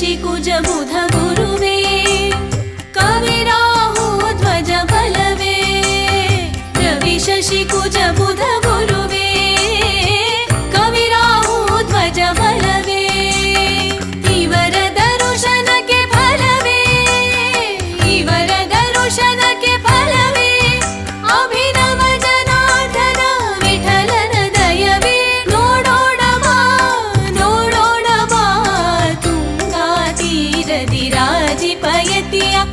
శికుజము ध्वजि पयत्या